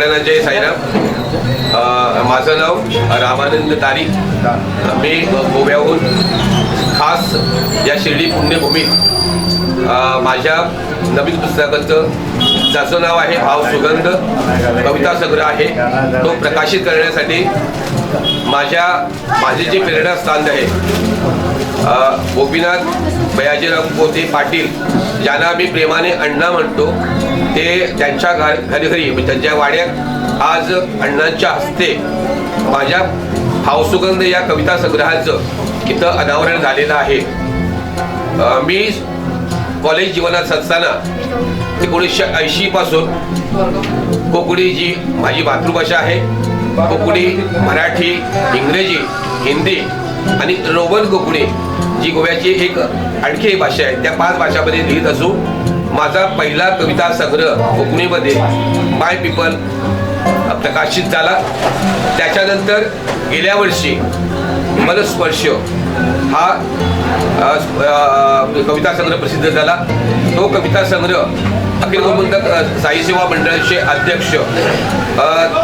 जय साईराम. माझं नाव रामानंद तारी. मी गोव्याहून खास या शिर्डी पुण्यभूमीत माझ्या नवीन पुस्तकाचं ज्याचं नाव आहे भाव सुगंध कविता संग्रह आहे तो प्रकाशित करण्यासाठी माझ्या माझे जे प्रेरणास्थान आहे गोपीनाथ बयाजीराव पोते पाटील ज्यांना मी प्रेमाने अण्णा म्हणतो ते त्यांच्या घर घरी घरी म्हणजे त्यांच्या वाड्यात आज अण्णांच्या हस्ते माझ्या भावसुगंध या कविता संग्रहाचं इथं अनावरण झालेलं आहे. मी कॉलेज जीवनात असताना एकोणीसशे ऐंशीपासून कोकणी जी माझी मातृभाषा आहे कोकणी मराठी इंग्रजी हिंदी आणि रोबन कोकणी जी गोव्याची एक आणखी एक भाषा आहे. त्या पाच भाषामध्ये लिहित असून माझा पहिला कविता संग्रह कोकणीमध्ये माय पीपल प्रकाशित झाला. त्याच्यानंतर गेल्या वर्षी मनस्पर्श हा कविता संग्रह प्रसिद्ध झाला. तो कविता संग्रह अखिल गोमंतक अ, साई सेवा मंडळाचे अध्यक्ष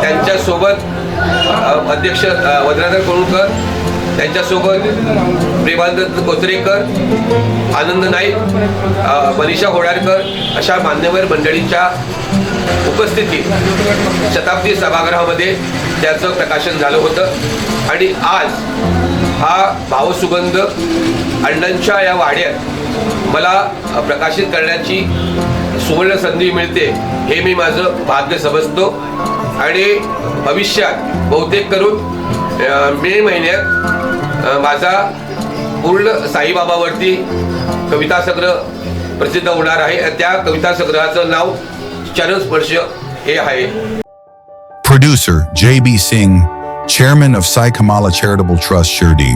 त्यांच्यासोबत अध्यक्ष अ, वज्राधर त्यांच्यासोबत प्रेमानंद कोचरेकर आनंद नाईक मनीषा होडारकर अशा मान्यवर मंडळींच्या उपस्थितीत शताब्दी सभागृहामध्ये त्याचं प्रकाशन झालं होतं. आणि आज हा भावसुगंध अण्णांच्या या वाड्यात मला प्रकाशित करण्याची सुवर्ण संधी मिळते हे मी माझं भाग्य समजतो. आणि भविष्यात बहुतेक करून मे महिन्यात माझा पूर्ण साईबाबावरती कविता संग्रह प्रसिद्ध होणार आहे त्या कविता संग्रहाचं नाव चरण स्पर्श हे आहे Producer J.B. Singh, Chairman of Sai Kamala Charitable Trust Shirdi.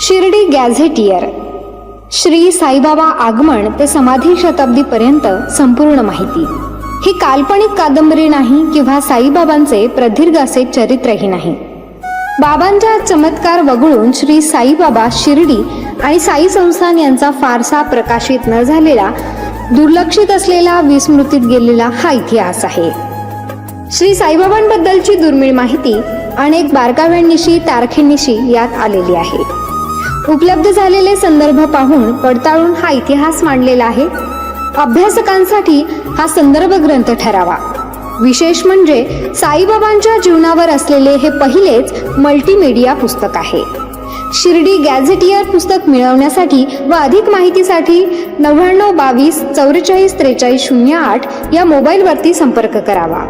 Shirdi gazetteer Shri Saibaba आगमन ते समाधी शताब्दीपर्यंत संपूर्ण माहिती. ही काल्पनिक कादंबरी नाही किंवा साईबाबांचे प्रदीर्घ असे चरित्रही नाही. बाबांच्या चमत्कार वगळून श्री साईबाबा शिर्डी आणि साई संस्थान यांचा फारसा प्रकाशित न झालेला दुर्लक्षित असलेला विस्मृतीत गेलेला हा इतिहास आहे. श्री साईबाबांबद्दलची दुर्मिळ माहिती अनेक बारकाव्यांनिशी तारखेनिशी यात आलेली आहे. उपलब्ध झालेले संदर्भ पाहून पडताळून हा इतिहास मांडलेला आहे. अभ्यासकांसाठी हा संदर्भ ग्रंथ ठरावा. विशेष म्हणजे साईबाबांच्या जीवनावर असलेले हे पहिलेच मल्टीमीडिया पुस्तक आहे. शिर्डी गॅझेटियर पुस्तक मिळवण्यासाठी व अधिक माहितीसाठी नव्याण्णव बावीस चौवेचाळीस त्रेचाळीस शून्य आठ या मोबाईलवरती संपर्क करावा.